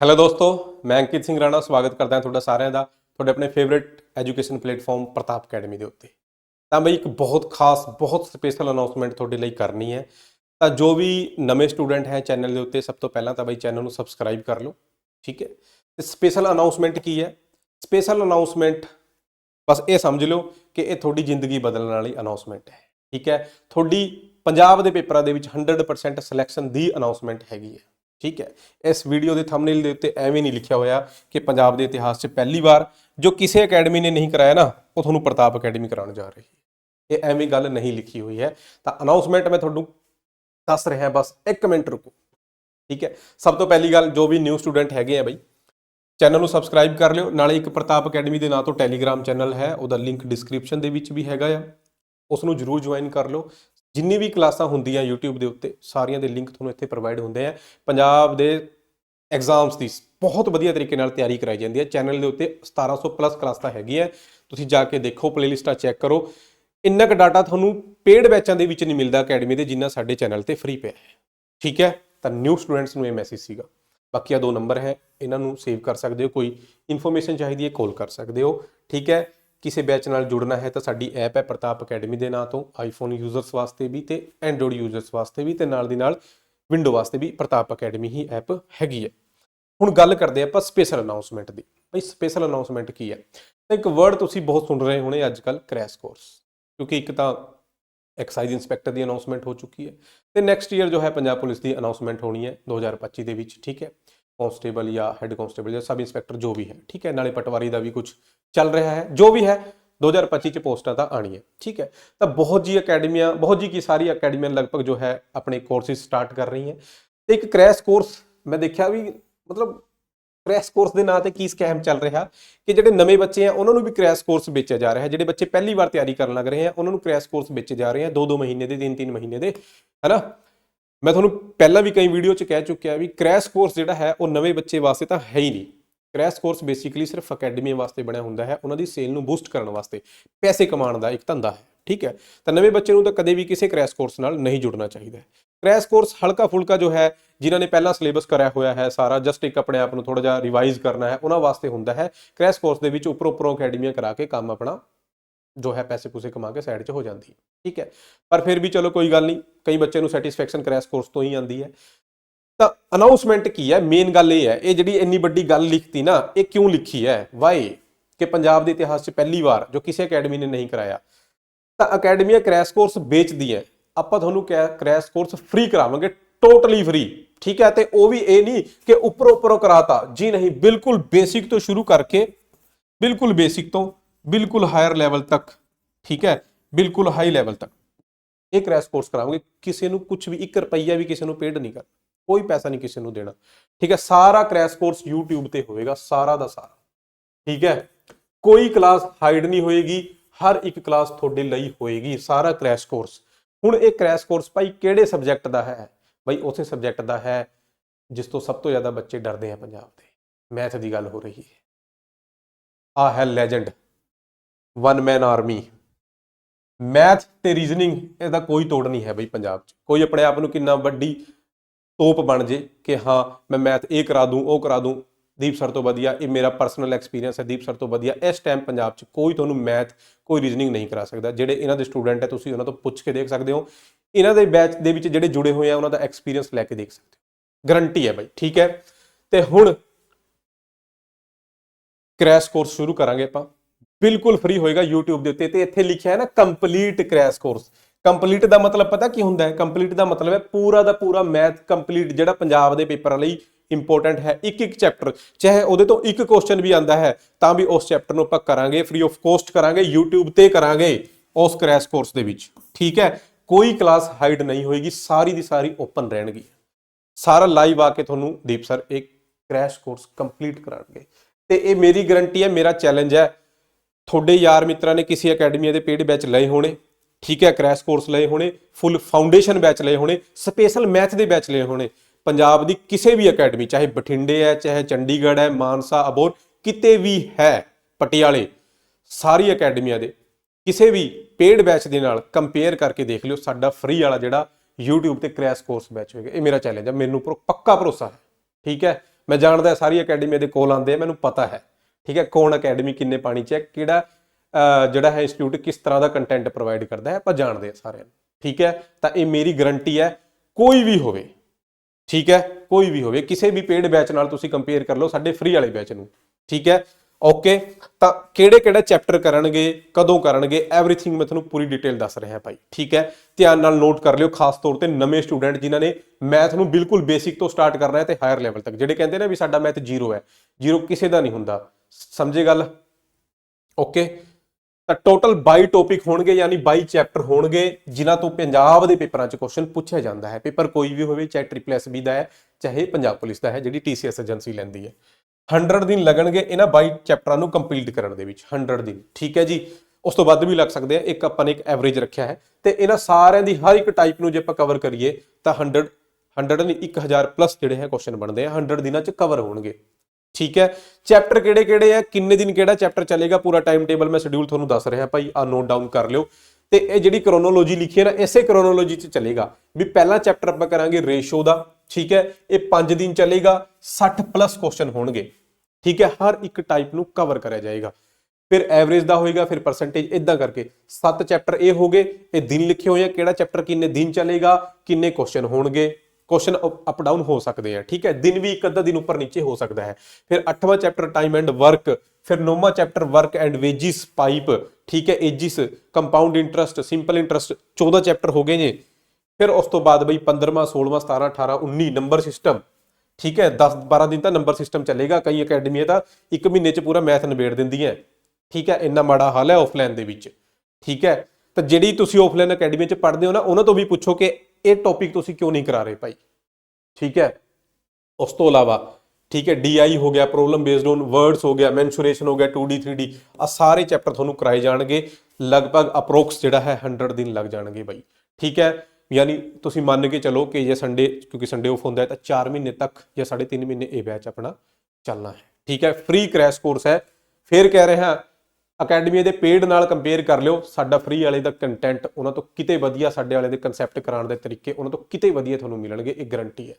Hello ਦੋਸਤੋ, ਮੈਂ ਅੰਕਿਤ ਸਿੰਘ ਰਾਣਾ, ਸਵਾਗਤ ਕਰਦਾ ਹਾਂ ਤੁਹਾਡਾ ਸਾਰਿਆਂ ਦਾ, ਤੁਹਾਡੇ ਆਪਣੇ favourite education platform Pratap academy ਦੇ ਉੱਤੇ। ਤਾਂ ਬਈ ਇੱਕ ਬਹੁਤ ਖਾਸ, ਬਹੁਤ ਸਪੈਸ਼ਲ ਅਨਾਉਂਸਮੈਂਟ ਤੁਹਾਡੇ ਲਈ ਕਰਨੀ ਹੈ। ਤਾਂ ਜੋ ਵੀ ਨਵੇਂ ਸਟੂਡੈਂਟ ਹੈ ਚੈਨਲ ਦੇ ਉੱਤੇ, ਸਭ ਤੋਂ ਪਹਿਲਾਂ ਤਾਂ ਬਈ ਚੈਨਲ ਨੂੰ ਸਬਸਕ੍ਰਾਈਬ ਕਰ ਲਓ, ਠੀਕ ਹੈ? ਤੇ ਸਪੈਸ਼ਲ ਅਨਾਉਂਸਮੈਂਟ ਕੀ ਹੈ? ਸਪੈਸ਼ਲ ਅਨਾਉਂਸਮੈਂਟ ਬਸ ਇਹ ਸਮਝ ਲਓ ਕਿ ਇਹ ਤੁਹਾਡੀ ਜ਼ਿੰਦਗੀ ਬਦਲਣ ਵਾਲੀ ਅਨਾਉਂਸਮੈਂਟ ਹੈ, ਠੀਕ ਹੈ? ਤੁਹਾਡੀ ਪੰਜਾਬ ਦੇ ਪੇਪਰਾਂ ਦੇ ਵਿੱਚ 100% ਸਿਲੈਕਸ਼ਨ ਦੀ ਅਨਾਉਂਸਮੈਂਟ ਹੈਗੀ ਹੈ। ਠੀਕ ਹੈ। ਇਸ ਵੀਡੀਓ ਦੇ ਥੰਬਨੇਲ ਦੇ ਉੱਤੇ ਐਵੇਂ ਨਹੀਂ ਲਿਖਿਆ ਹੋਇਆ ਕਿ ਪੰਜਾਬ ਦੇ ਇਤਿਹਾਸ 'ਚ ਪਹਿਲੀ ਵਾਰ ਜੋ ਕਿਸੇ ਅਕੈਡਮੀ ਨੇ ਨਹੀਂ ਕਰਾਇਆ ਨਾ, ਉਹ ਤੁਹਾਨੂੰ ਪ੍ਰਤਾਪ ਅਕੈਡਮੀ ਕਰਾਉਣ ਜਾ ਰਹੀ ਹੈ। ਇਹ ਐਵੇਂ ਗੱਲ ਨਹੀਂ ਲਿਖੀ ਹੋਈ ਹੈ। ਤਾਂ ਅਨਾਉਂਸਮੈਂਟ ਮੈਂ ਤੁਹਾਨੂੰ ਦੱਸ ਰਿਹਾ, ਬਸ 1 ਮਿੰਟ ਰੁਕੋ। ਠੀਕ ਹੈ। ਸਭ ਤੋਂ ਪਹਿਲੀ ਗੱਲ, ਜੋ ਵੀ ਨਿਊ ਸਟੂਡੈਂਟ ਹੈਗੇ ਆ ਬਈ ਚੈਨਲ ਨੂੰ ਸਬਸਕ੍ਰਾਈਬ ਕਰ ਲਿਓ। ਨਾਲੇ ਇੱਕ ਪ੍ਰਤਾਪ ਅਕੈਡਮੀ ਦੇ ਨਾਂ ਤੋਂ ਟੈਲੀਗ੍ਰਾਮ ਚੈਨਲ ਹੈ। ਉਹਦਾ ਲਿੰਕ ਡਿਸਕ੍ਰਿਪਸ਼ਨ ਦੇ ਵਿੱਚ ਵੀ ਹੈਗਾ ਆ। ਉਸ ਨੂੰ ਜਰੂਰ ਜੁਆਇਨ ਕਰ ਲਓ। ਜਿੰਨੀ ਵੀ ਕਲਾਸਾਂ ਹੁੰਦੀਆਂ YouTube ਦੇ ਉੱਤੇ, ਸਾਰੀਆਂ ਦੇ ਲਿੰਕ ਤੁਹਾਨੂੰ ਇੱਥੇ ਪ੍ਰੋਵਾਈਡ ਹੁੰਦੇ ਆ। ਪੰਜਾਬ ਦੇ ਐਗਜ਼ਾਮਸ ਦੀ ਬਹੁਤ ਵਧੀਆ ਤਰੀਕੇ ਨਾਲ ਤਿਆਰੀ ਕਰਾਈ ਜਾਂਦੀ ਹੈ। ਚੈਨਲ ਦੇ ਉੱਤੇ 1700 ਪਲੱਸ ਕਲਾਸਾਂ ਹੈਗੀਆਂ। ਤੁਸੀਂ ਜਾ ਕੇ ਦੇਖੋ ਪਲੇਲਿਸਟਾਂ ਚੈੱਕ ਕਰੋ। ਇੰਨਾ ਕੁ ਡਾਟਾ ਤੁਹਾਨੂੰ ਪੇਡ ਬੈਚਾਂ ਦੇ ਵਿੱਚ ਨਹੀਂ ਮਿਲਦਾ ਅਕੈਡਮੀ ਦੇ, ਜਿੰਨਾ ਸਾਡੇ ਚੈਨਲ ਤੇ ਫ੍ਰੀ ਪਿਆ ਹੈ। ਠੀਕ ਹੈ? ਤਾਂ ਨਿਊ ਸਟੂਡੈਂਟਸ ਨੂੰ ਇਹ ਮੈਸੇਜ ਸੀਗਾ। ਬਾਕੀ ਆ ਦੋ ਨੰਬਰ ਹੈ। ਇਹਨਾਂ ਨੂੰ ਸੇਵ ਕਰ ਸਕਦੇ ਹੋ। ਕੋਈ ਇਨਫੋਰਮੇਸ਼ਨ ਚਾਹੀਦੀ ਹੈ ਕਾਲ ਕਰ ਸਕਦੇ ਹੋ। ਠੀਕ ਹੈ? ਕਿਸੇ ਬੈਚ ਨਾਲ ਜੁੜਨਾ ਹੈ ਤਾਂ ਸਾਡੀ ਐਪ ਹੈ ਪ੍ਰਤਾਪ ਅਕੈਡਮੀ ਦੇ ਨਾਂ ਤੋਂ ਆਈਫੋਨ ਯੂਜ਼ਰਸ ਵਾਸਤੇ ਵੀ ਤੇ ਐਂਡਰੋਇਡ ਯੂਜ਼ਰਸ ਵਾਸਤੇ ਵੀ ਤੇ ਨਾਲ ਦੀ ਨਾਲ ਵਿੰਡੋ ਵਾਸਤੇ ਵੀ ਪ੍ਰਤਾਪ ਅਕੈਡਮੀ ਹੀ ਐਪ ਹੈਗੀ ਹੈ। ਹੁਣ ਗੱਲ ਕਰਦੇ ਆਪਾਂ ਸਪੈਸ਼ਲ ਅਨਾਉਂਸਮੈਂਟ ਦੀ। ਬਈ ਸਪੈਸ਼ਲ ਅਨਾਉਂਸਮੈਂਟ ਕੀ ਹੈ? ਤਾਂ ਇੱਕ ਵਰਡ ਤੁਸੀਂ ਬਹੁਤ ਸੁਣ ਰਹੇ ਹੋਣੇ ਅੱਜ ਕੱਲ ਕ੍ਰੈਸ਼ ਕੋਰਸ ਕਿਉਂਕਿ ਇੱਕ ਤਾਂ ਐਕਸਾਈਜ਼ ਇਨਸਪੈਕਟਰ ਦੀ ਅਨਾਉਂਸਮੈਂਟ ਹੋ ਚੁੱਕੀ ਹੈ ਤੇ ਨੈਕਸਟ ਈਅਰ ਜੋ ਹੈ ਪੰਜਾਬ ਪੁਲਿਸ ਦੀ ਅਨਾਉਂਸਮੈਂਟ ਹੋਣੀ ਹੈ 2025 ਦੇ ਵਿੱਚ, ਠੀਕ ਹੈ। ਕਾਂਸਟੇਬਲ ਜਾਂ ਹੈੱਡ ਕਾਂਸਟੇਬਲ ਜਾਂ ਸਬ ਇੰਸਪੈਕਟਰ ਜੋ ਵੀ ਹੈ, ਠੀਕ ਹੈ? ਨਾਲੇ ਪਟਵਾਰੀ ਦਾ ਵੀ ਕੁਝ ਚੱਲ ਰਿਹਾ ਹੈ, ਜੋ ਵੀ ਹੈ 2025 ਚ ਪੋਸਟਾਂ ਤਾਂ ਆਣੀ ਹੈ ਠੀਕ ਹੈ? ਤਾਂ ਬਹੁਤ ਜੀ ਅਕੈਡਮੀਆਂ, ਬਹੁਤ ਜੀ ਕੀ ਸਾਰੀ ਅਕੈਡਮੀਆਂ ਲਗਭਗ ਜੋ ਹੈ, ਆਪਣੇ ਕੋਰਸਿਸ ਸਟਾਰਟ ਕਰ ਰਹੀਆਂ। ਤੇ ਇੱਕ ਕ੍ਰੈਸ਼ ਕੋਰਸ ਮੈਂ ਦੇਖਿਆ ਵੀ, ਮਤਲਬ ਕ੍ਰੈਸ਼ ਕੋਰਸ ਦੇ ਨਾਂ ਤੇ ਕੀ ਸਕੈਮ ਚੱਲ ਰਿਹਾ ਕਿ ਜਿਹੜੇ ਨਵੇਂ ਬੱਚੇ ਆ, ਉਹਨਾਂ ਨੂੰ ਵੀ ਕ੍ਰੈਸ਼ ਕੋਰਸ ਵੇਚਿਆ ਜਾ ਰਿਹਾ ਹੈ। ਜਿਹੜੇ ਬੱਚੇ ਪਹਿਲੀ ਵਾਰ ਤਿਆਰੀ ਕਰਨ ਲੱਗ ਰਹੇ ਆ, ਉਹਨਾਂ ਨੂੰ ਕ੍ਰੈਸ਼ ਕੋਰਸ ਵੇਚੇ ਜਾ ਰਹੇ ਆ 2-2 ਮਹੀਨੇ ਦੇ 3-3 ਮਹੀਨੇ ਦੇ, ਹੈਨਾ? ਮੈਂ ਤੁਹਾਨੂੰ ਪਹਿਲਾਂ ਵੀ ਕਈ ਵੀਡੀਓ 'ਚ ਕਹਿ ਚੁੱਕਿਆ ਵੀ ਕ੍ਰੈਸ਼ ਕੋਰਸ ਜਿਹੜਾ ਹੈ, ਉਹ ਨਵੇਂ ਬੱਚੇ ਵਾਸਤੇ ਤਾਂ ਹੈ ਹੀ ਨਹੀਂ। ਕ੍ਰੈਸ਼ ਕੋਰਸ ਬੇਸਿਕਲੀ ਸਿਰਫ ਅਕੈਡਮੀਆਂ ਵਾਸਤੇ ਬਣਿਆ ਹੁੰਦਾ ਹੈ, ਉਹਨਾਂ ਦੀ ਸੇਲ ਨੂੰ ਬੂਸਟ ਕਰਨ ਵਾਸਤੇ, ਪੈਸੇ ਕਮਾਉਣ ਦਾ ਇੱਕ ਧੰਦਾ ਹੈ, ਠੀਕ ਹੈ? ਤਾਂ ਨਵੇਂ ਬੱਚੇ ਨੂੰ ਤਾਂ ਕਦੇ ਵੀ ਕਿਸੇ ਕ੍ਰੈਸ਼ ਕੋਰਸ ਨਾਲ ਨਹੀਂ ਜੁੜਨਾ ਚਾਹੀਦਾ ਕ੍ਰੈਸ਼ ਕੋਰਸ ਹਲਕਾ ਫੁਲਕਾ ਜੋ ਹੈ, ਜਿਨ੍ਹਾਂ ਨੇ ਪਹਿਲਾਂ ਸਿਲੇਬਸ ਕਰਿਆ ਹੋਇਆ ਹੈ, ਸਾਰਾ ਜਸਟ ਇੱਕ ਆਪਣੇ ਆਪ ਨੂੰ ਥੋੜਾ ਜਿਹਾ ਰਿਵਾਈਜ਼ ਕਰਨਾ ਹੈ, ਉਹਨਾਂ ਵਾਸਤੇ ਹੁੰਦਾ ਹੈ ਕ੍ਰੈਸ਼ ਕੋਰਸ ਦੇ ਵਿੱਚ ਉੱਪਰੋਂ ਉੱਪਰੋਂ ਅਕੈਡਮੀਆਂ ਕਰਾ ਕੇ ਕੰਮ ਆਪਣਾ ਜੋ ਹੈ ਪੈਸੇ ਪੂਸੇ ਕਮਾ ਕੇ ਸਾਈਡ 'ਚ ਹੋ ਜਾਂਦੀ ਹੈ, ਠੀਕ ਹੈ। ਪਰ ਫਿਰ ਵੀ ਚਲੋ ਕੋਈ ਗੱਲ ਨਹੀਂ, ਕਈ ਬੱਚੇ ਨੂੰ ਸੈਟੀਸਫੈਕਸ਼ਨ ਕ੍ਰੈਸ਼ ਕੋਰਸ ਤੋਂ ਹੀ ਆਉਂਦੀ ਹੈ। ਤਾਂ ਅਨਾਉਂਸਮੈਂਟ ਕੀ ਹੈ? ਮੇਨ ਗੱਲ ਇਹ ਹੈ, ਇਹ ਜਿਹੜੀ ਇੰਨੀ ਵੱਡੀ ਗੱਲ ਲਿਖਤੀ ਨਾ, ਇਹ ਕਿਉਂ ਲਿਖੀ ਹੈ? ਵਾਈ ਕਿ ਪੰਜਾਬ ਦੇ ਇਤਿਹਾਸ 'ਚ ਪਹਿਲੀ ਵਾਰ ਜੋ ਕਿਸੇ ਅਕੈਡਮੀ ਨੇ ਨਹੀਂ ਕਰਾਇਆ। ਤਾਂ ਅਕੈਡਮੀਆਂ ਕ੍ਰੈਸ਼ ਕੋਰਸ ਵੇਚਦੀ ਹੈ। ਆਪਾਂ ਤੁਹਾਨੂੰ ਕ੍ਰੈਸ਼ ਕੋਰਸ ਫ੍ਰੀ ਕਰਾਵਾਂਗੇ ਟੋਟਲੀ ਫ੍ਰੀ ਠੀਕ ਹੈ। ਤੇ ਉਹ ਵੀ ਇਹ ਨਹੀਂ ਕਿ ਉੱਪਰੋਂ ਉੱਪਰੋਂ ਕਰਾਤਾ। ਜੀ ਨਹੀਂ, ਬਿਲਕੁਲ ਬੇਸਿਕ ਤੋਂ ਸ਼ੁਰੂ ਕਰਕੇ, ਬਿਲਕੁਲ ਬੇਸਿਕ ਤੋਂ ਬਿਲਕੁਲ ਹਾਇਰ ਲੈਵਲ ਤੱਕ, ਠੀਕ ਹੈ? ਬਿਲਕੁਲ ਹਾਈ ਲੈਵਲ ਤੱਕ। ਇਹ ਕ੍ਰੈਸ਼ ਕੋਰਸ ਕਰਾਵਾਂਗੇ ਕਿਸੇ ਨੂੰ ਕੁਝ ਵੀ 1 ਰੁਪਈਆ ਵੀ ਕਿਸੇ ਨੂੰ ਪੇਡ ਨਹੀਂ ਕਰਨਾ ਕੋਈ ਪੈਸਾ ਨਹੀਂ ਕਿਸੇ ਨੂੰ ਦੇਣਾ। ਠੀਕ ਹੈ? ਸਾਰਾ ਕ੍ਰੈਸ਼ ਕੋਰਸ YouTube ਤੇ ਹੋਵੇਗਾ, ਸਾਰਾ ਦਾ ਸਾਰਾ। ਠੀਕ ਹੈ? ਕੋਈ ਕਲਾਸ ਹਾਈਡ ਨਹੀਂ ਹੋਏਗੀ। ਹਰ ਇੱਕ ਕਲਾਸ ਤੁਹਾਡੇ ਲਈ ਹੋਏਗੀ, ਸਾਰਾ ਕ੍ਰੈਸ਼ ਕੋਰਸ ਹੁਣ ਇਹ ਕ੍ਰੈਸ਼ ਕੋਰਸ ਭਾਈ ਕਿਹੜੇ ਸਬਜੈਕਟ ਦਾ ਹੈ? ਭਾਈ ਉਸੇ ਸਬਜੈਕਟ ਦਾ ਹੈ ਜਿਸ ਤੋਂ ਸਭ ਤੋਂ ਜ਼ਿਆਦਾ ਬੱਚੇ ਡਰਦੇ ਆ ਪੰਜਾਬ ਦੇ। ਮੈਥ ਦੀ ਗੱਲ ਹੋ ਰਹੀ ਹੈ। ਆ ਹੈ legend one man army math ਤੇ ਰੀਜ਼ਨਿੰਗ ਇਹਦਾ ਕੋਈ ਤੋੜ ਨਹੀਂ ਹੈ ਬਈ ਪੰਜਾਬ 'ਚ। ਕੋਈ ਆਪਣੇ ਆਪ ਨੂੰ ਕਿੰਨਾ ਵੱਡੀ ਤੋਪ ਬਣ ਜੇ ਕਿ ਹਾਂ, ਮੈਂ ਮੈਥ ਇਹ ਕਰਾ ਦੂੰ, ਉਹ ਕਰਾ ਦੂੰ। ਦੀਪ ਸਰ ਤੋਂ ਵਧੀਆ, ਇਹ ਮੇਰਾ ਪਰਸਨਲ ਐਕਸਪੀਰੀਅੰਸ ਹੈ, ਦੀਪ ਸਰ ਤੋਂ ਵਧੀਆ। ਇਸ ਟਾਈਮ ਪੰਜਾਬ 'ਚ ਕੋਈ ਤੁਹਾਨੂੰ ਮੈਥ ਕੋਈ ਰੀਜ਼ਨਿੰਗ ਨਹੀਂ ਕਰਾ ਸਕਦਾ। ਜਿਹੜੇ ਇਹਨਾਂ ਦੇ ਸਟੂਡੈਂਟ ਹੈ, ਤੁਸੀਂ ਉਹਨਾਂ ਤੋਂ ਪੁੱਛ ਕੇ ਦੇਖ ਸਕਦੇ ਹੋ। ਇਹਨਾਂ ਦੇ ਬੈਚ ਦੇ ਵਿੱਚ ਜਿਹੜੇ ਜੁੜੇ ਹੋਏ ਆ, ਉਹਨਾਂ ਦਾ ਐਕਸਪੀਰੀਅੰਸ ਲੈ ਕੇ ਦੇਖ ਸਕਦੇ ਹੋ। ਗਰੰਟੀ ਹੈ ਬਾਈ, ਠੀਕ ਹੈ? ਤੇ ਹੁਣ ਕ੍ਰੈਸ਼ ਕੋਰਸ ਸ਼ੁਰੂ ਕਰਾਂਗੇ ਆਪਾਂ। ਬਿਲਕੁਲ ਫ੍ਰੀ ਹੋਏਗਾ YouTube ਦੇ ਉੱਤੇ। ਤੇ ਇੱਥੇ ਲਿਖਿਆ ਹੈ ਨਾ ਕੰਪਲੀਟ ਕ੍ਰੈਸ਼ ਕੋਰਸ ਕੰਪਲੀਟ ਦਾ ਮਤਲਬ ਪਤਾ ਕੀ ਹੁੰਦਾ ਹੈ? ਕੰਪਲੀਟ ਦਾ ਮਤਲਬ ਹੈ ਪੂਰਾ ਦਾ ਪੂਰਾ ਮੈਥ ਕੰਪਲੀਟ ਜਿਹੜਾ ਪੰਜਾਬ ਦੇ ਪੇਪਰਾਂ ਲਈ ਇੰਪੋਰਟੈਂਟ ਹੈ ਇੱਕ ਇੱਕ ਚੈਪਟਰ ਚਾਹੇ ਉਹਦੇ ਤੋਂ ਇੱਕ ਕੁਐਸਚਨ ਵੀ ਆਂਦਾ ਹੈ, ਤਾਂ ਵੀ ਉਸ ਚੈਪਟਰ ਨੂੰ ਆਪਾਂ ਕਰਾਂਗੇ ਫ੍ਰੀ ਆਫ ਕੋਸਟ ਕਰਾਂਗੇ, YouTube ਤੇ ਕਰਾਂਗੇ ਉਸ ਕ੍ਰੈਸ਼ ਕੋਰਸ ਦੇ ਵਿੱਚ। ਠੀਕ ਹੈ? ਕੋਈ ਕਲਾਸ ਹਾਈਡ ਨਹੀਂ ਹੋਏਗੀ, ਸਾਰੀ ਦੀ ਸਾਰੀ ਓਪਨ ਰਹਿਣਗੀ। ਸਾਰਾ ਲਾਈਵ ਆ ਕੇ ਤੁਹਾਨੂੰ ਦੀਪ ਸਰ ਇੱਕ ਕ੍ਰੈਸ਼ ਕੋਰਸ ਕੰਪਲੀਟ ਕਰਾਣਗੇ। ਤੇ ਇਹ ਮੇਰੀ ਗਾਰੰਟੀ ਹੈ, ਮੇਰਾ ਚੈਲੰਜ ਹੈ ਤੁਹਾਡੇ ਯਾਰ ਮਿੱਤਰਾਂ ਨੇ ਕਿਸੇ ਅਕੈਡਮੀ ਦੇ ਪੇਡ ਬੈਚ ਲਏ ਹੋਣੇ, ਠੀਕ ਹੈ, ਕ੍ਰੈਸ਼ ਕੋਰਸ ਲਏ ਹੋਣੇ, ਫੁੱਲ ਫਾਊਂਡੇਸ਼ਨ ਬੈਚ ਲਏ ਹੋਣੇ, ਸਪੈਸ਼ਲ ਮੈਥ ਦੇ ਬੈਚ ਲਏ ਹੋਣੇ, ਪੰਜਾਬ ਦੀ ਕਿਸੇ ਵੀ ਅਕੈਡਮੀ, ਚਾਹੇ ਬਠਿੰਡੇ ਹੈ, ਚਾਹੇ ਚੰਡੀਗੜ੍ਹ ਹੈ, ਮਾਨਸਾ ਅਬੋਰ ਕਿਤੇ ਵੀ ਹੈ, ਪਟਿਆਲੇ, ਸਾਰੀ ਅਕੈਡਮੀਆਂ ਦੇ, ਕਿਸੇ ਵੀ ਪੇਡ ਬੈਚ ਦੇ ਨਾਲ ਕੰਪੇਅਰ ਕਰਕੇ ਦੇਖ ਲਿਓ, ਸਾਡਾ ਫ੍ਰੀ ਵਾਲਾ ਜਿਹੜਾ YouTube ਤੇ ਕ੍ਰੈਸ਼ ਕੋਰਸ ਬੈਚ ਹੋਏਗਾ, ਇਹ ਮੇਰਾ ਚੈਲੰਜ ਹੈ, ਮੈਨੂੰ ਪਰ- ਪੱਕਾ ਭਰੋਸਾ ਹੈ, ਠੀਕ ਹੈ, ਮੈਂ ਜਾਣਦਾ ਸਾਰੀ ਅਕੈਡਮੀ ਦੇ ਕੋਲ ਆਉਂਦੇ ਆ, ਮੈਨੂੰ ਪਤਾ ਹੈ। ਠੀਕ ਹੈ ਕੌਣ ਅਕੈਡਮੀ ਕਿੰਨੇ ਪਾਣੀ 'ਚ ਹੈ ਕਿਹੜਾ ਅਹ, ਜਿਹੜਾ ਹੈ ਇੰਸਟੀਚਿਊਟ ਕਿਸ ਤਰ੍ਹਾਂ ਦਾ ਕੰਟੈਂਟ ਪ੍ਰੋਵਾਈਡ ਕਰਦਾ ਹੈ ਆਪਾਂ ਜਾਣਦੇ ਆ ਸਾਰਿਆਂ ਨੂੰ ਠੀਕ ਹੈ? ਤਾਂ ਇਹ ਮੇਰੀ ਗਰੰਟੀ ਹੈ ਕੋਈ ਵੀ ਹੋਵੇ ਠੀਕ ਹੈ ਕੋਈ ਵੀ ਹੋਵੇ ਕਿਸੇ ਵੀ ਪੇਡ ਬੈਚ ਨਾਲ ਤੁਸੀਂ ਕੰਪੇਅਰ ਕਰ ਲਓ ਸਾਡੇ ਫ੍ਰੀ ਵਾਲੇ ਬੈਚ ਨੂੰ ਠੀਕ ਹੈ? ਓਕੇ ਤਾਂ ਕਿਹੜੇ ਕਿਹੜੇ ਚੈਪਟਰ ਕਰਨਗੇ ਕਦੋਂ ਕਰਨਗੇ ਐਵਰੀਥਿੰਗ ਮੈਂ ਤੁਹਾਨੂੰ ਪੂਰੀ ਡਿਟੇਲ ਦੱਸ ਰਿਹਾ ਭਾਈ ਠੀਕ ਹੈ? ਧਿਆਨ ਨਾਲ ਨੋਟ ਕਰ ਲਿਓ ਖਾਸ ਤੌਰ ਤੇ ਨਵੇਂ ਸਟੂਡੈਂਟ ਜਿਨ੍ਹਾਂ ਨੇ ਮੈਥ ਨੂੰ ਬਿਲਕੁਲ ਬੇਸਿਕ ਤੋਂ ਸਟਾਰਟ ਕਰਨਾ ਹੈ ਤੇ ਹਾਇਰ ਲੈਵਲ ਤੱਕ ਜਿਹੜੇ ਕਹਿੰਦੇ ਨੇ ਵੀ ਸਾਡਾ ਮੈਥ ਜ਼ੀਰੋ ਹੈ ਜ਼ੀਰੋ ਕਿਸੇ ਦਾ ਨਹੀਂ ਹੁੰਦਾ ਸਮਝੇ ਗੱਲ? ਓਕੇ ਤਾਂ ਟੋਟਲ 22 ਟੌਪਿਕ ਹੋਣਗੇ ਯਾਨੀ 22 ਚੈਪਟਰ ਹੋਣਗੇ, ਜਿਨ੍ਹਾਂ ਤੋਂ ਪੰਜਾਬ ਦੇ ਪੇਪਰਾਂ 'ਚ ਕੁਐਸਚਨ ਪੁੱਛਿਆ ਜਾਂਦਾ ਹੈ। ਪੇਪਰ ਕੋਈ ਵੀ ਹੋਵੇ, ਚਾਹੇ ਟ੍ਰਿਪਲ ਐਸਬੀ ਦਾ ਹੈ, ਚਾਹੇ ਪੰਜਾਬ ਪੁਲਿਸ ਦਾ ਹੈ, ਜਿਹੜੀ ਟੀਸੀਐਸ ਏਜੰਸੀ ਲੈਂਦੀ ਹੈ। 100 ਦਿਨ ਲੱਗਣਗੇ ਇਹਨਾਂ 22 ਚੈਪਟਰਾਂ ਨੂੰ ਕੰਪਲੀਟ ਕਰਨ ਦੇ ਵਿੱਚ 100 ਦਿਨ। ਠੀਕ ਹੈ ਜੀ? ਉਸ ਤੋਂ ਵੱਧ ਵੀ ਲੱਗ ਸਕਦੇ ਆ। ਇੱਕ ਆਪਾਂ ਨੇ ਇੱਕ ਐਵਰੇਜ ਰੱਖਿਆ ਹੈ। ਤੇ ਇਹਨਾਂ ਸਾਰਿਆਂ ਦੀ ਹਰ ਇੱਕ ਟਾਈਪ ਨੂੰ ਜੇ ਆਪਾਂ ਕਵਰ ਕਰੀਏ, ਤਾਂ 100 100 ਨਹੀਂ 1000 ਪਲੱਸ ਜਿਹੜੇ ਹੈ ਕੁਐਸਚਨ ਬਣਦੇ ਆ। 100 ਦਿਨਾਂ 'ਚ ਕਵਰ ਹੋਣਗੇ। ਠੀਕ ਹੈ। ਚੈਪਟਰ ਕਿਹੜੇ ਕਿਹੜੇ ਆ, ਕਿੰਨੇ ਦਿਨ ਕਿਹੜਾ ਚੈਪਟਰ ਚੱਲੇਗਾ, ਪੂਰਾ ਟਾਈਮ ਟੇਬਲ ਮੈਂ ਸ਼ਡਿਊਲ ਤੁਹਾਨੂੰ ਦੱਸ ਰਿਹਾ ਭਾਈ ਆ ਨੋਟ ਡਾਊਨ ਕਰ ਲਿਓ। ਤੇ ਇਹ ਜਿਹੜੀ ਕ੍ਰੋਨੋਲੋਜੀ ਲਿਖੀ ਹੈ ਨਾ, ਇਸੇ ਕ੍ਰੋਨੋਲੋਜੀ 'ਚ ਚੱਲੇਗਾ। ਵੀ ਪਹਿਲਾ ਚੈਪਟਰ ਆਪਾਂ ਕਰਾਂਗੇ ਰੇਸ਼ੋ ਦਾ, ਠੀਕ ਹੈ। ਇਹ 5 ਦਿਨ ਚੱਲੇਗਾ 60 ਪਲੱਸ ਕੁਐਸਚਨ ਹੋਣਗੇ। ਠੀਕ ਹੈ, ਹਰ ਇੱਕ ਟਾਈਪ ਨੂੰ ਕਵਰ ਕਰਿਆ ਜਾਏਗਾ। ਫਿਰ ਐਵਰੇਜ ਦਾ ਹੋਏਗਾ, ਫਿਰ ਪਰਸੈਂਟੇਜ ਇਦਾਂ ਕਰਕੇ। ਸੱਤ ਚੈਪਟਰ ਇਹ ਹੋਗੇ ਇਹ ਦਿਨ ਲਿਖੇ ਹੋਏ ਆ, ਕਿਹੜਾ ਚੈਪਟਰ ਕਿੰਨੇ ਦਿਨ ਚੱਲੇਗਾ, ਕਿੰਨੇ ਕੁਐਸਚਨ ਹੋਣਗੇ। ਕੁਐਸਚਨ ਅਪ ਡਾਊਨ ਹੋ ਸਕਦੇ ਆ, ਠੀਕ ਹੈ? ਦਿਨ ਵੀ ਇੱਕ ਅੱਧਾ ਦਿਨ ਉੱਪਰ ਨੀਚੇ ਹੋ ਸਕਦਾ ਹੈ। ਫਿਰ ਅੱਠਵਾਂ ਚੈਪਟਰ ਟਾਈਮ ਐਂਡ ਵਰਕ ਫਿਰ ਨੌਵਾਂ chapter work and wages pipe ਠੀਕ ਹੈ? Ages compound interest simple interest 14 chapter ਹੋ ਗਏ ਨੇ। ਫਿਰ ਉਸ ਤੋਂ ਬਾਅਦ ਬਈ 15ਵਾਂ 16ਵਾਂ 17 18 19 ਨੰਬਰ ਸਿਸਟਮ ਠੀਕ ਹੈ? 10 12 ਦਿਨ ਤਾਂ ਨੰਬਰ ਸਿਸਟਮ ਚੱਲੇਗਾ, ਕਈ ਅਕੈਡਮੀਆਂ ਤਾਂ ਇੱਕ ਮਹੀਨੇ 'ਚ ਪੂਰਾ ਮੈਥ ਨਿਬੇੜ ਦਿੰਦੀਆਂ ਠੀਕ ਹੈ? ਇੰਨਾ ਮਾੜਾ ਹਾਲ ਹੈ ਆਫਲਾਈਨ ਦੇ ਵਿੱਚ, ਠੀਕ ਹੈ? ਤਾਂ ਜਿਹੜੀ ਤੁਸੀਂ ਆਫਲਾਈਨ ਅਕੈਡਮੀ 'ਚ ਪੜ੍ਹਦੇ ਹੋ ਨਾ, ਉਹਨਾਂ ਤੋਂ ਵੀ ਪੁੱਛੋ ਕਿ ਇਹ ਟੌਪਿਕ ਤੁਸੀਂ ਕਿਉਂ ਨਹੀਂ ਕਰਾ ਰਹੇ ਭਾਈ? ਠੀਕ ਹੈ? ਉਸ ਤੋਂ ਇਲਾਵਾ, ਠੀਕ ਹੈ ਡੀਆਈ ਹੋ ਗਿਆ ਪ੍ਰੋਬਲਮ ਬੇਸਡ ਔਨ ਵਰਡਸ ਹੋ ਗਿਆ ਮੈਂਸ਼ੂਰੇਸ਼ਨ ਹੋ ਗਿਆ 2D 3D ਆ ਸਾਰੇ ਚੈਪਟਰ ਤੁਹਾਨੂੰ ਕਰਾਏ ਜਾਣਗੇ। ਲਗਭਗ ਅਪਰੋਕਸ ਜਿਹੜਾ ਹੈ 100 ਦਿਨ ਲੱਗ ਜਾਣਗੇ ਬਾਈ ਠੀਕ ਹੈ? ਯਾਨੀ ਤੁਸੀਂ ਮੰਨ ਕੇ ਚਲੋ ਕਿ ਜੇ ਸੰਡੇ ਕਿਉਂਕਿ ਸੰਡੇ ਆਫ ਹੁੰਦਾ ਹੈ ਤਾਂ 4 ਮਹੀਨੇ ਤੱਕ ਜਾਂ 3.5 ਮਹੀਨੇ ਇਹ ਬੈਚ ਆਪਣਾ ਚੱਲਣਾ ਹੈ। ਠੀਕ ਹੈ? ਫ੍ਰੀ ਕ੍ਰੈਸ਼ ਕੋਰਸ ਹੈ। ਫਿਰ ਕਹਿ ਰਿਹਾ ਅਕੈਡਮੀ ਦੇ ਪੇਡ ਨਾਲ ਕੰਪੇਅਰ ਕਰ ਲਿਓ, ਸਾਡਾ ਫ੍ਰੀ ਵਾਲੇ ਦਾ ਕੰਟੈਂਟ ਉਹਨਾਂ ਤੋਂ ਕਿਤੇ ਵਧੀਆ ਸਾਡੇ ਵਾਲੇ ਦੇ ਕਨਸੈਪਟ ਕਰਾਉਣ ਦੇ ਤਰੀਕੇ ਉਹਨਾਂ ਤੋਂ ਕਿਤੇ ਵਧੀਆ ਤੁਹਾਨੂੰ ਮਿਲਣਗੇ, ਇਹ ਗਾਰੰਟੀ ਹੈ।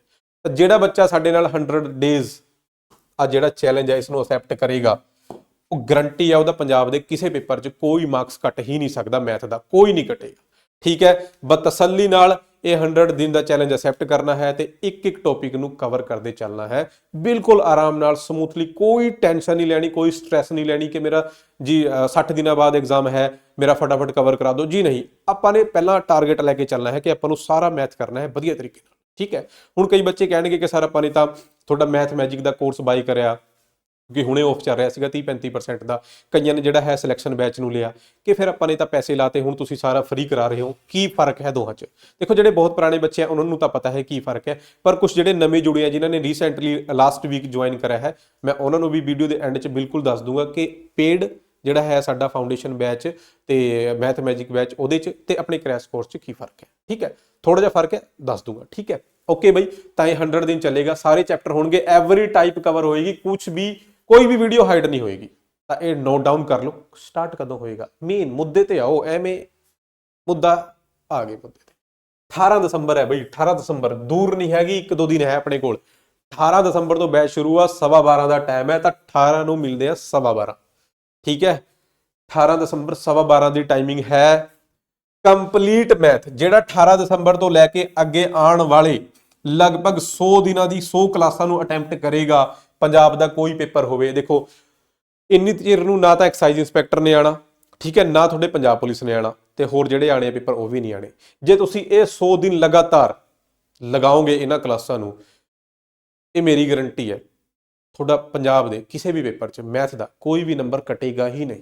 ਤਾਂ ਜਿਹੜਾ ਬੱਚਾ ਸਾਡੇ ਨਾਲ 100 ਡੇਜ਼ ਆ ਜਿਹੜਾ ਚੈਲੰਜ ਹੈ ਇਸ ਨੂੰ ਅਸੈਪਟ ਕਰੇਗਾ, ਉਹ ਗਰੰਟੀ ਆ ਉਹਦਾ ਪੰਜਾਬ ਦੇ ਕਿਸੇ ਪੇਪਰ 'ਚ ਕੋਈ ਮਾਰਕਸ ਕੱਟ ਹੀ ਨਹੀਂ ਸਕਦਾ ਮੈਥ ਦਾ, ਕੋਈ ਨਹੀਂ ਘਟੇਗਾ ਠੀਕ ਹੈ ਬਤਸੱਲੀ ਨਾਲ ਇਹ 100 ਦਿਨ ਦਾ ਚੈਲੰਜ ਅਸੈਪਟ ਕਰਨਾ ਹੈ ਤੇ ਇੱਕ ਇੱਕ ਟੌਪਿਕ ਨੂੰ ਕਵਰ ਕਰਦੇ ਚੱਲਣਾ ਹੈ। ਬਿਲਕੁਲ ਆਰਾਮ ਨਾਲ ਸਮੂਥਲੀ ਕੋਈ ਟੈਨਸ਼ਨ ਨਹੀਂ ਲੈਣੀ ਕੋਈ ਸਟ੍ਰੈਸ ਨਹੀਂ ਲੈਣੀ ਕਿ ਮੇਰਾ ਜੀ ਅ, 60 ਦਿਨਾਂ ਬਾਅਦ ਐਗਜ਼ਾਮ ਹੈ ਮੇਰਾ ਫਟਾਫਟ ਕਵਰ ਕਰਾ ਦਿਓ। ਜੀ ਨਹੀਂ ਆਪਾਂ ਨੇ ਪਹਿਲਾਂ ਟਾਰਗੇਟ ਲੈ ਕੇ ਚੱਲਣਾ ਹੈ ਕਿ ਆਪਾਂ ਨੂੰ ਸਾਰਾ ਮੈਥ ਕਰਨਾ ਹੈ ਵਧੀਆ ਤਰੀਕੇ ਨਾਲ। ਠੀਕ ਹੈ? ਹੁਣ ਕਈ ਬੱਚੇ ਕਹਿਣਗੇ ਕਿ ਸਰ ਆਪਾਂ ਨੇ ਤਾਂ ਤੁਹਾਡਾ ਮੈਥ ਮੈਜਿਕ ਦਾ ਕੋਰਸ ਬਾਈ ਕਰਿਆ। ਕਿਉਂਕਿ ਹੁਣੇ ਆਫ ਚੱਲ ਰਿਹਾ ਸੀਗਾ 30 35% ਦਾ। ਕਈਆਂ ਨੇ ਜਿਹੜਾ ਹੈ ਸਿਲੈਕਸ਼ਨ ਬੈਚ ਨੂੰ ਲਿਆ ਕਿ ਫਿਰ ਆਪਾਂ ਨੇ ਤਾਂ ਪੈਸੇ ਲਾਤੇ, ਹੁਣ ਤੁਸੀਂ ਸਾਰਾ ਫ੍ਰੀ ਕਰਾ ਰਹੇ ਹੋ। ਕੀ ਫ਼ਰਕ ਹੈ ਦੋਹਾਂ 'ਚ? ਦੇਖੋ, ਜਿਹੜੇ ਬਹੁਤ ਪੁਰਾਣੇ ਬੱਚੇ ਆ, ਉਹਨਾਂ ਨੂੰ ਤਾਂ ਪਤਾ ਹੈ ਕੀ ਫ਼ਰਕ ਹੈ। ਪਰ ਕੁਝ ਜਿਹੜੇ ਨਵੇਂ ਜੁੜੇ ਆ, ਜਿਨ੍ਹਾਂ ਨੇ ਰੀਸੈਂਟਲੀ ਲਾਸਟ ਵੀਕ ਜੁਆਇਨ ਕਰਿਆ ਹੈ, ਮੈਂ ਉਹਨਾਂ ਨੂੰ ਵੀ ਵੀਡੀਓ ਦੇ ਐਂਡ 'ਚ ਬਿਲਕੁਲ ਦੱਸ ਦੂੰਗਾ ਕਿ ਪੇਡ ਜਿਹੜਾ ਹੈ ਸਾਡਾ ਫਾਊਂਡੇਸ਼ਨ ਬੈਚ ਤੇ ਮੈਥ ਮੈਜਿਕ ਬੈਚ ਉਹਦੇ 'ਚ ਤੇ ਆਪਣੇ ਕ੍ਰੈਸ਼ ਕੋਰਸ 'ਚ ਕੀ ਫ਼ਰਕ ਹੈ। ਠੀਕ ਹੈ? ਥੋੜਾ ਜਿਹਾ ਫ਼ਰਕ ਹੈ, ਦੱਸ ਦੂੰਗਾ। ਠੀਕ ਹੈ? ਓਕੇ ਬਈ, ਤਾਂ ਇਹ 100 ਦਿਨ ਚੱਲੇਗਾ। ਸਾਰੇ ਚੈਪਟਰ ਹੋਣਗੇ। ਐਵਰੀ ਟਾਈਪ ਕਵਰ ਹੋਏਗੀ। ਕੁਝ ਵੀ ਕੋਈ ਵੀ ਵੀਡੀਓ ਹਾਈਡ ਨਹੀਂ ਹੋਏਗੀ। ਤਾਂ ਇਹ ਨੋਟ ਡਾਊਨ ਕਰ ਲਓ ਸਟਾਰਟ ਕਦੋਂ ਹੋਏਗਾ? ਮੇਨ ਮੁੱਦੇ ਤੇ ਆਓ, ਐਵੇਂ ਮੁੱਦਾ ਆ ਗਏ ਮੁੱਦੇ ਤੇ। 18 ਦਸੰਬਰ ਹੈ ਬਈ 18 ਦਸੰਬਰ, ਦੂਰ ਨਹੀਂ ਹੈਗੀ, ਇੱਕ ਦੋ ਦਿਨ ਹੈ ਆਪਣੇ ਕੋਲ। 18 ਦਸੰਬਰ ਤੋਂ ਬੈਚ ਸ਼ੁਰੂ ਆ 12:30 ਦਾ ਟਾਈਮ ਹੈ, ਤਾਂ 18 ਨੂੰ ਮਿਲਦੇ ਆ 12:30 ਠੀਕ ਹੈ? 18 ਦਸੰਬਰ 12:30 ਦੀ ਟਾਈਮਿੰਗ ਹੈ ਕੰਪਲੀਟ ਮੈਥ ਜਿਹੜਾ 18 ਦਸੰਬਰ ਤੋਂ ਲੈ ਕੇ ਅੱਗੇ ਆਉਣ ਵਾਲੇ ਲਗਭਗ 100 ਦਿਨਾਂ ਦੀ 100 ਕਲਾਸਾਂ ਨੂੰ ਅਟੈਂਪਟ ਕਰੇਗਾ ਪੰਜਾਬ ਦਾ ਕੋਈ ਪੇਪਰ ਹੋਵੇ, ਦੇਖੋ, ਇੰਨੀ ਚਿਰ ਨੂੰ ਨਾ ਤਾਂ ਐਕਸਾਈਜ਼ ਇੰਸਪੈਕਟਰ ਨੇ ਆਣਾ ਠੀਕ ਹੈ, ਨਾ ਤੁਹਾਡੇ ਪੰਜਾਬ ਪੁਲਿਸ ਨੇ ਆਣਾ ਤੇ ਹੋਰ ਜਿਹੜੇ ਆਣੇ ਆ ਪੇਪਰ ਉਹ ਵੀ ਨਹੀਂ ਆਣੇ ਜੇ ਤੁਸੀਂ ਇਹ 100 ਦਿਨ ਲਗਾਤਾਰ ਲਗਾਓਗੇ ਇਹਨਾਂ ਕਲਾਸਾਂ ਨੂੰ, ਇਹ ਮੇਰੀ ਗਾਰੰਟੀ ਹੈ, ਤੁਹਾਡਾ ਪੰਜਾਬ ਦੇ ਕਿਸੇ ਵੀ ਪੇਪਰ 'ਚ ਮੈਥ ਦਾ ਕੋਈ ਵੀ ਨੰਬਰ ਕਟੇਗਾ ਹੀ ਨਹੀਂ,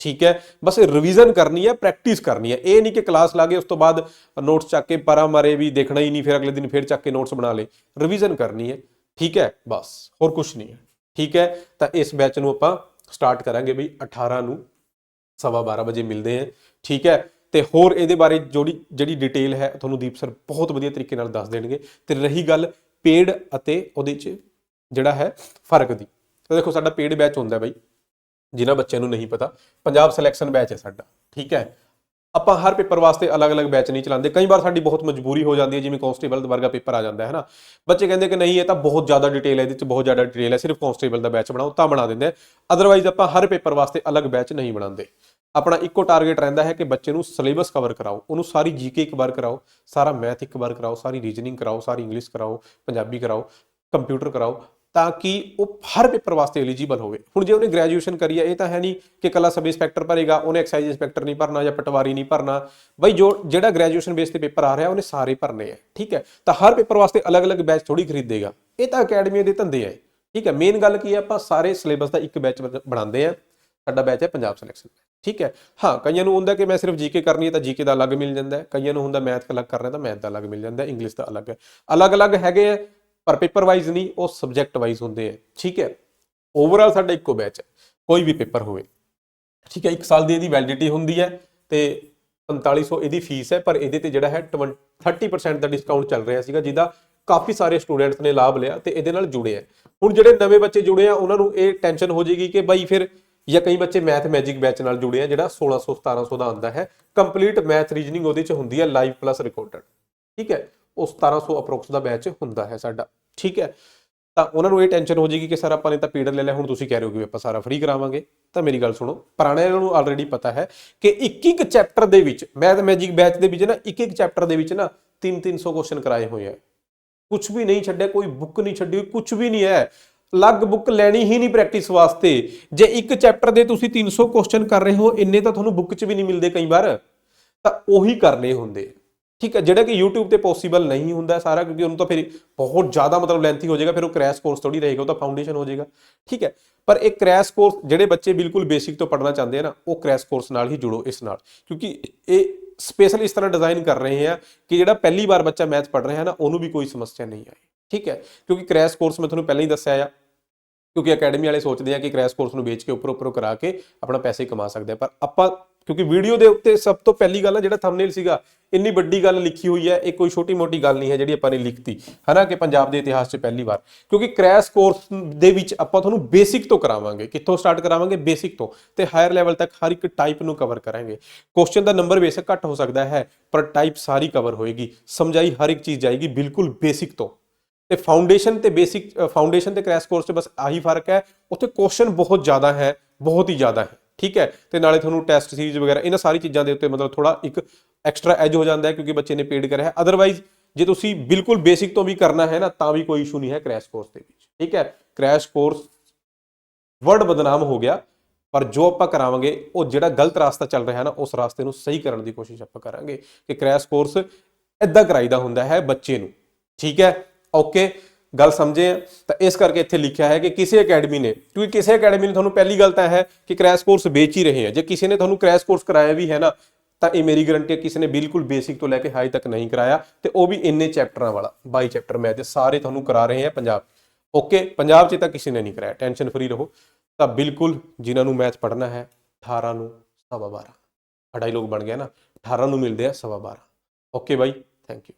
ਠੀਕ ਹੈ। ਬਸ ਰਿਵੀਜ਼ਨ ਕਰਨੀ ਹੈ ਪ੍ਰੈਕਟਿਸ ਕਰਨੀ ਹੈ। ਇਹ ਨਹੀਂ ਕਿ ਕਲਾਸ ਲਾਗੇ ਉਸ ਤੋਂ ਬਾਅਦ ਨੋਟਸ ਚੱਕ ਕੇ ਪਰਾਂ ਮਾਰੇ ਵੀ ਦੇਖਣਾ ਹੀ ਨਹੀਂ, ਫਿਰ ਅਗਲੇ ਦਿਨ ਫਿਰ ਚੱਕ ਕੇ ਨੋਟਸ ਬਣਾ ਲੇ ਰਿਵੀਜ਼ਨ ਕਰਨੀ ਹੈ। ਠੀਕ ਹੈ, ਬਸ, ਹੋਰ ਕੁਝ ਨਹੀਂ ਹੈ। ਠੀਕ ਹੈ, ਤਾਂ ਇਸ ਬੈਚ ਨੂੰ ਆਪਾਂ ਸਟਾਰਟ ਕਰਾਂਗੇ ਬਈ 18 ਨੂੰ, ਸਵਾ 12 ਵਜੇ ਮਿਲਦੇ ਹਾਂ। ਠੀਕ ਹੈ, ਤੇ ਹੋਰ ਇਹਦੇ ਬਾਰੇ ਜਿਹੜੀ ਜਿਹੜੀ ਡਿਟੇਲ ਹੈ, ਤੁਹਾਨੂੰ ਦੀਪ ਸਰ ਬਹੁਤ ਵਧੀਆ ਤਰੀਕੇ ਨਾਲ ਦੱਸ ਦੇਣਗੇ। ਤੇ ਰਹੀ ਗੱਲ ਪੇਡ ਅਤੇ ਉਹਦੇ ਚ ਜਿਹੜਾ ਹੈ ਫ਼ਰਕ ਦੀ। ਤਾਂ ਦੇਖੋ, ਸਾਡਾ ਪੇਡ ਬੈਚ ਹੁੰਦਾ ਹੈ ਬਈ, ਜਿਨ੍ਹਾਂ ਬੱਚਿਆਂ ਨੂੰ ਨਹੀਂ ਪਤਾ, ਪੰਜਾਬ ਸਿਲੈਕਸ਼ਨ ਬੈਚ ਹੈ ਸਾਡਾ। ਠੀਕ ਹੈ ਆਪਾਂ ਹਰ ਪੇਪਰ ਵਾਸਤੇ ਅਲੱਗ-ਅਲੱਗ ਬੈਚ ਨਹੀਂ ਚਲਾਉਂਦੇ। ਕਈ ਵਾਰ ਸਾਡੀ ਬਹੁਤ ਮਜਬੂਰੀ ਹੋ ਜਾਂਦੀ ਹੈ, ਜਿਵੇਂ ਕਾਂਸਟੇਬਲ ਵਰਗਾ ਪੇਪਰ ਆ ਜਾਂਦਾ, ਹੈ ਨਾ? ਬੱਚੇ ਕਹਿੰਦੇ ਕਿ ਨਹੀਂ, ਇਹ ਤਾਂ ਬਹੁਤ ਜ਼ਿਆਦਾ ਡਿਟੇਲ ਹੈ, ਇਹਦੇ ਵਿੱਚ ਬਹੁਤ ਜ਼ਿਆਦਾ ਡਿਟੇਲ ਹੈ, ਸਿਰਫ ਕਾਂਸਟੇਬਲ ਦਾ ਬੈਚ ਬਣਾਓ, ਤਾਂ ਬਣਾ ਦਿੰਦੇ ਅਦਰਵਾਈਜ਼ ਆਪਾਂ ਹਰ ਪੇਪਰ ਵਾਸਤੇ ਅਲੱਗ ਬੈਚ ਨਹੀਂ ਬਣਾਉਂਦੇ। ਆਪਣਾ ਇੱਕੋ ਟਾਰਗੇਟ ਰਹਿੰਦਾ ਹੈ ਕਿ ਬੱਚੇ ਨੂੰ ਸਿਲੇਬਸ ਕਵਰ ਕਰਾਓ, ਉਹਨੂੰ ਸਾਰੀ ਜੀਕੇ ਇੱਕ ਵਾਰ ਕਰਾਓ, ਸਾਰਾ ਮੈਥ ਇੱਕ ਵਾਰ ਕਰਾਓ, ਸਾਰੀ ਰੀਜਨਿੰਗ ਕਰਾਓ, ਸਾਰੀ ਇੰਗਲਿਸ਼ ਕਰਾਓ, ਪੰਜਾਬੀ ਕਰਾਓ ਕੰਪਿਊਟਰ ਕਰਾਓ। ਤਾਂ ਕਿ ਉਹ ਹਰ ਪੇਪਰ ਵਾਸਤੇ ਐਲੀਜੀਬਲ ਹੋਵੇ। ਹੁਣ ਜੇ ਉਹਨੇ ਗ੍ਰੈਜੂਏਸ਼ਨ ਕਰੀ ਹੈ ਇਹ ਤਾਂ ਹੈ ਨਹੀਂ ਕਿ ਕੱਲਾ ਸਬ ਇੰਸਪੈਕਟਰ ਭਰੇਗਾ, ਉਹਨੇ ਐਕਸਾਈਜ਼ ਇੰਸਪੈਕਟਰ ਨਹੀਂ ਭਰਨਾ ਜਾਂ ਪਟਵਾਰੀ ਨਹੀਂ ਭਰਨਾ। ਬਈ ਜੋ, ਜਿਹੜਾ ਗ੍ਰੈਜੂਏਸ਼ਨ ਬੇਸ ਤੇ ਪੇਪਰ ਆ ਰਿਹਾ, ਉਹਨੇ ਸਾਰੇ ਭਰਨੇ ਆ, ਠੀਕ ਹੈ? ਤਾਂ ਹਰ ਪੇਪਰ ਵਾਸਤੇ ਅਲੱਗ-ਅਲੱਗ ਬੈਚ ਥੋੜੀ ਖਰੀਦੇਗਾ। ਇਹ ਤਾਂ ਅਕੈਡਮੀ ਦੇ ਧੰਦੇ ਆ ਠੀਕ ਹੈ? ਮੇਨ ਗੱਲ ਕੀ ਹੈ, ਆਪਾਂ ਸਾਰੇ ਸਿਲੇਬਸ ਦਾ ਇੱਕ ਬੈਚ ਬਣਾਉਂਦੇ ਆ। ਸਾਡਾ ਬੈਚ ਹੈ ਪੰਜਾਬ ਸਿਲੈਕਸ਼ਨ ਠੀਕ ਹੈ? ਹਾਂ, ਕਈਆਂ ਨੂੰ ਹੁੰਦਾ ਕਿ ਮੈਂ ਸਿਰਫ ਜੀਕੇ ਕਰਨੀ ਹੈ ਤਾਂ ਜੀਕੇ ਦਾ ਅਲੱਗ ਮਿਲ ਜਾਂਦਾ ਹੈ। ਕਈਆਂ ਨੂੰ ਹੁੰਦਾ ਮੈਥ ਅਲੱਗ ਕਰਨਾ ਤਾਂ ਮੈਥ ਦਾ ਅਲੱਗ ਮਿਲ ਜਾਂਦਾ ਹੈ ਇੰਗਲਿਸ਼ ਦਾ ਅਲੱਗ ਹੈ। ਅਲੱਗ-ਅਲੱਗ ਹੈਗੇ ਆ ਪਰ ਪੇਪਰ ਵਾਈਜ਼ ਨਹੀਂ, ਉਹ ਸਬਜੈਕਟ ਵਾਈਜ਼ ਹੁੰਦੇ ਆ। ਠੀਕ ਹੈ? ਓਵਰਆਲ ਸਾਡਾ ਇੱਕੋ ਬੈਚ ਹੈ। ਕੋਈ ਵੀ ਪੇਪਰ ਹੋਵੇ। ਠੀਕ ਹੈ? 1 ਸਾਲ ਦੀ ਇਹਦੀ ਵੈਲਿਡਿਟੀ ਹੁੰਦੀ ਹੈ ਤੇ 4500 ਇਹਦੀ ਫੀਸ ਹੈ, ਪਰ ਇਹਦੇ ਤੇ ਜਿਹੜਾ ਹੈ 20 30% ਦਾ ਡਿਸਕਾਊਂਟ ਚੱਲ ਰਿਹਾ ਸੀਗਾ, ਜਿਹਦਾ ਕਾਫੀ ਸਾਰੇ ਸਟੂਡੈਂਟਸ ਨੇ ਲਾਭ ਲਿਆ ਤੇ ਇਹਦੇ ਨਾਲ ਜੁੜੇ ਆ। ਹੁਣ ਜਿਹੜੇ ਨਵੇਂ ਬੱਚੇ ਜੁੜੇ ਆ, ਉਹਨਾਂ ਨੂੰ ਇਹ ਟੈਨਸ਼ਨ ਹੋ ਜਾਏਗੀ ਕਿ ਬਾਈ ਫਿਰ ਜਾਂ ਕਈ ਬੱਚੇ ਮੈਥ ਮੈਜਿਕ ਬੈਚ ਨਾਲ ਜੁੜੇ ਆ, ਜਿਹੜਾ 1600 1700 ਦਾ ਆਉਂਦਾ ਹੈ। ਕੰਪਲੀਟ ਮੈਥ ਰੀਜਨਿੰਗ ਉਹਦੇ ਚ ਹੁੰਦੀ ਹੈ ਲਾਈਵ ਪਲੱਸ ਰਿਕਾਰਡਡ ਠੀਕ ਹੈ? ਉਹ 1700 ਅਪਰੋਕਸ ਦਾ ਬੈਚ ਹੁੰਦਾ ਹੈ ਸਾਡਾ। ਠੀਕ ਹੈ? ਤਾਂ ਉਹਨਾਂ ਨੂੰ ਇਹ ਟੈਨਸ਼ਨ ਹੋ ਜਾਏਗੀ ਕਿ ਸਰ ਆਪਾਂ ਨੇ ਤਾਂ ਪੀਰੀਅਡ ਲੈ ਲਿਆ, ਹੁਣ ਤੁਸੀਂ ਕਹਿ ਰਹੇ ਹੋ ਕਿ ਆਪਾਂ ਸਾਰਾ ਫ੍ਰੀ ਕਰਾਵਾਂਗੇ। ਤਾਂ ਮੇਰੀ ਗੱਲ ਸੁਣੋ, ਪੁਰਾਣਿਆਂ ਨੂੰ ਆਲਰੇਡੀ ਪਤਾ ਹੈ ਕਿ ਇੱਕ ਇੱਕ ਚੈਪਟਰ ਦੇ ਵਿੱਚ ਮੈਥ ਮੈਜਿਕ ਬੈਚ ਦੇ ਵਿੱਚ ਨਾ ਇੱਕ ਇੱਕ ਚੈਪਟਰ ਦੇ ਵਿੱਚ ਨਾ 3-300 ਕੁਐਸਚਨ ਕਰਾਏ ਹੋਏ ਆ। ਕੁਝ ਵੀ ਨਹੀਂ ਛੱਡਿਆ, ਕੋਈ ਬੁੱਕ ਨਹੀਂ ਛੱਡੀ ਹੋਈ ਕੁਝ ਵੀ ਨਹੀਂ ਹੈ। ਅਲੱਗ ਬੁੱਕ ਲੈਣੀ ਹੀ ਨਹੀਂ ਪ੍ਰੈਕਟਿਸ ਵਾਸਤੇ। ਜੇ ਇੱਕ ਚੈਪਟਰ ਦੇ ਤੁਸੀਂ 300 ਕੁਐਸਚਨ ਕਰ ਰਹੇ ਹੋ, ਇੰਨੇ ਤਾਂ ਤੁਹਾਨੂੰ ਬੁੱਕ 'ਚ ਵੀ ਨਹੀਂ ਮਿਲਦੇ ਕਈ ਵਾਰ। ਤਾਂ ਉਹੀ ਕਰਨੇ ਹੁੰਦੇ। ਠੀਕ ਹੈ, ਜਿਹੜਾ ਕਿ YouTube ਤੇ ਪੋਸੀਬਲ ਨਹੀਂ ਹੁੰਦਾ ਸਾਰਾ, ਕਿਉਂਕਿ ਉਹਨੂੰ ਤਾਂ ਫਿਰ ਬਹੁਤ ਜ਼ਿਆਦਾ ਮਤਲਬ ਲੈਂਥੀ ਹੋ ਜਾਏਗਾ, ਫਿਰ ਉਹ ਕ੍ਰੈਸ਼ ਕੋਰਸ ਥੋੜੀ ਰਹੇਗਾ, ਉਹ ਤਾਂ ਫਾਊਂਡੇਸ਼ਨ ਹੋ ਜਾਏਗਾ। ਠੀਕ ਹੈ, ਪਰ ਇਹ ਕ੍ਰੈਸ਼ ਕੋਰਸ ਜਿਹੜੇ ਬੱਚੇ ਬਿਲਕੁਲ ਬੇਸਿਕ ਤੋਂ ਪੜ੍ਹਨਾ ਚਾਹੁੰਦੇ ਆ ਨਾ, ਉਹ ਕ੍ਰੈਸ਼ ਕੋਰਸ ਨਾਲ ਹੀ ਜੁੜੋ, ਇਸ ਨਾਲ। ਕਿਉਂਕਿ ਇਹ ਸਪੈਸ਼ਲ ਇਸ ਤਰ੍ਹਾਂ ਡਿਜ਼ਾਈਨ ਕਰ ਰਹੇ ਆ ਕਿ ਜਿਹੜਾ ਪਹਿਲੀ ਵਾਰ ਬੱਚਾ ਮੈਥ ਪੜ੍ਹ ਰਿਹਾ ਨਾ, ਉਹਨੂੰ ਵੀ ਕੋਈ ਸਮੱਸਿਆ ਨਹੀਂ ਆਏ ਠੀਕ ਹੈ, ਕਿਉਂਕਿ ਕ੍ਰੈਸ਼ ਕੋਰਸ ਮੈਂ ਤੁਹਾਨੂੰ ਪਹਿਲਾਂ ਹੀ ਦੱਸਿਆ ਆ, ਕਿਉਂਕਿ ਅਕੈਡਮੀ ਵਾਲੇ ਸੋਚਦੇ ਆ ਕਿ ਕ੍ਰੈਸ਼ ਕੋਰਸ ਨੂੰ ਵੇਚ ਕੇ ਉੱਪਰ ਉੱਪਰ ਕਰਾ ਕੇ ਆਪਣਾ ਪੈਸੇ ਕਮਾ ਸਕਦੇ ਆ, ਪਰ ਆਪਾਂ ਕਿਉਂਕਿ ਵੀਡੀਓ ਦੇ ਉੱਤੇ ਸਭ ਤੋਂ ਪਹਿਲੀ ਗੱਲ ਹੈ ਜਿਹੜਾ ਥੰਬਨੇਲ ਸੀਗਾ, ਇੰਨੀ ਵੱਡੀ ਗੱਲ ਲਿਖੀ ਹੋਈ ਹੈ, ਇਹ ਕੋਈ ਛੋਟੀ ਮੋਟੀ ਗੱਲ ਨਹੀਂ ਹੈ ਜਿਹੜੀ ਆਪਾਂ ਨੇ ਲਿਖਤੀ। ਹਨਾ ਕਿ ਪੰਜਾਬ ਦੇ ਇਤਿਹਾਸ 'ਚ ਪਹਿਲੀ ਵਾਰ। ਕਿਉਂਕਿ ਕ੍ਰੈਸ਼ ਕੋਰਸ ਦੇ ਵਿੱਚ ਆਪਾਂ ਤੁਹਾਨੂੰ ਬੇਸਿਕ ਤੋਂ ਕਰਾਵਾਂਗੇ। ਕਿੱਥੋਂ ਸਟਾਰਟ ਕਰਾਵਾਂਗੇ? ਬੇਸਿਕ ਤੋਂ। ਤੇ ਹਾਇਰ ਲੈਵਲ ਤੱਕ ਹਰ ਇੱਕ ਟਾਈਪ ਨੂੰ ਕਵਰ ਕਰਾਂਗੇ। ਕੁਐਸਚਨ ਦਾ ਨੰਬਰ ਬੇਸ਼ੱਕ ਘੱਟ ਹੋ ਸਕਦਾ ਹੈ, ਪਰ ਟਾਈਪ ਸਾਰੀ ਕਵਰ ਹੋਏਗੀ। ਸਮਝਾਈ ਹਰ ਇੱਕ ਚੀਜ਼ ਜਾਏਗੀ ਬਿਲਕੁਲ ਬੇਸਿਕ ਤੋਂ। ਤੇ ਫਾਊਂਡੇਸ਼ਨ ਤੇ ਬੇਸਿਕ ਫਾਊਂਡੇਸ਼ਨ ਤੇ ਕ੍ਰੈਸ਼ ਕੋਰਸ 'ਚ ਬਸ ਆਹੀ ਫ਼ਰਕ ਹੈ, ਉੱਥੇ ਕੁਐਸਚਨ ਬਹੁਤ ਜ਼ਿਆਦਾ ਹੈ, ਬਹੁਤ ਹੀ ਜ਼ਿਆਦਾ ਹੈ। ਠੀਕ ਹੈ, ਤੇ ਨਾਲੇ ਤੁਹਾਨੂੰ ਟੈਸਟ ਸੀਰੀਜ਼ ਵਗੈਰਾ, ਇਹਨਾਂ ਸਾਰੀ ਚੀਜ਼ਾਂ ਦੇ ਉੱਤੇ ਮਤਲਬ ਥੋੜਾ ਇੱਕ ਐਕਸਟਰਾ ਐਜ ਹੋ ਜਾਂਦਾ ਹੈ, ਕਿਉਂਕਿ ਬੱਚੇ ਨੇ ਪੇਡ ਕਰਿਆ ਹੈ। ਅਦਰਵਾਈਜ਼ ਜੇ ਤੁਸੀਂ ਬਿਲਕੁਲ ਬੇਸਿਕ ਤੋਂ ਵੀ ਕਰਨਾ ਹੈ ਨਾ, ਤਾਂ ਵੀ ਕੋਈ ਇਸ਼ੂ ਨਹੀਂ ਹੈ ਕ੍ਰੈਸ਼ ਕੋਰਸ ਦੇ ਵਿੱਚ, ਠੀਕ ਹੈ? ਕ੍ਰੈਸ਼ ਕੋਰਸ ਵਰਡ ਬਦਨਾਮ ਹੋ ਗਿਆ, ਪਰ ਜੋ ਆਪਾਂ ਕਰਾਵਾਂਗੇ, ਉਹ ਜਿਹੜਾ ਗਲਤ ਰਾਸਤਾ ਚੱਲ ਰਿਹਾ ਹੈ ਨਾ, ਉਸ ਰਾਸਤੇ ਨੂੰ ਸਹੀ ਕਰਨ ਦੀ ਕੋਸ਼ਿਸ਼ ਆਪਾਂ ਕਰਾਂਗੇ ਕਿ ਕ੍ਰੈਸ਼ ਕੋਰਸ ਇਦਾਂ ਕਰਾਈਦਾ ਹੁੰਦਾ ਹੈ ਬੱਚੇ ਨੂੰ, ਠੀਕ ਹੈ? ਓਕੇ ਗੱਲ ਸਮਝੇ ਆ? ਤਾਂ ਇਸ ਕਰਕੇ ਇੱਥੇ ਲਿਖਿਆ ਹੈ ਕਿ ਕਿਸੇ ਅਕੈਡਮੀ ਨੇ, ਕਿਉਂਕਿ ਕਿਸੇ ਅਕੈਡਮੀ ਨੇ ਤੁਹਾਨੂੰ ਪਹਿਲੀ ਗੱਲ ਤਾਂ ਹੈ ਕਿ ਕ੍ਰੈਸ਼ ਕੋਰਸ ਵੇਚ ਹੀ ਰਹੇ ਆ। ਜੇ ਕਿਸੇ ਨੇ ਤੁਹਾਨੂੰ ਕ੍ਰੈਸ਼ ਕੋਰਸ ਕਰਾਇਆ ਵੀ ਹੈ ਨਾ, ਤਾਂ ਇਹ ਮੇਰੀ ਗਰੰਟੀ ਹੈ ਕਿਸੇ ਨੇ ਬਿਲਕੁਲ ਬੇਸਿਕ ਤੋਂ ਲੈ ਕੇ ਹਾਈ ਤੱਕ ਨਹੀਂ ਕਰਾਇਆ, ਤੇ ਉਹ ਵੀ ਇੰਨੇ ਚੈਪਟਰਾਂ ਵਾਲਾ 22 ਚੈਪਟਰ ਮੈਥ ਦੇ ਸਾਰੇ ਤੁਹਾਨੂੰ ਕਰਾ ਰਹੇ ਆ ਪੰਜਾਬ। ਓਕੇ ਪੰਜਾਬ 'ਚ ਤਾਂ ਕਿਸੇ ਨੇ ਨਹੀਂ ਕਰਾਇਆ ਟੈਨਸ਼ਨ ਫਰੀ ਰਹੋ। ਤਾਂ ਬਿਲਕੁਲ ਜਿਨ੍ਹਾਂ ਨੂੰ ਮੈਥ ਪੜ੍ਹਨਾ ਹੈ 18 ਨੂੰ ਸਵਾ 12 ਅਢਾਈ ਲੋਕ ਬਣ ਗਿਆ ਨਾ 18 ਨੂੰ ਮਿਲਦੇ ਆ ਸਵਾ 12 ਓਕੇ ਬਾਈ ਥੈਂਕ ਯੂ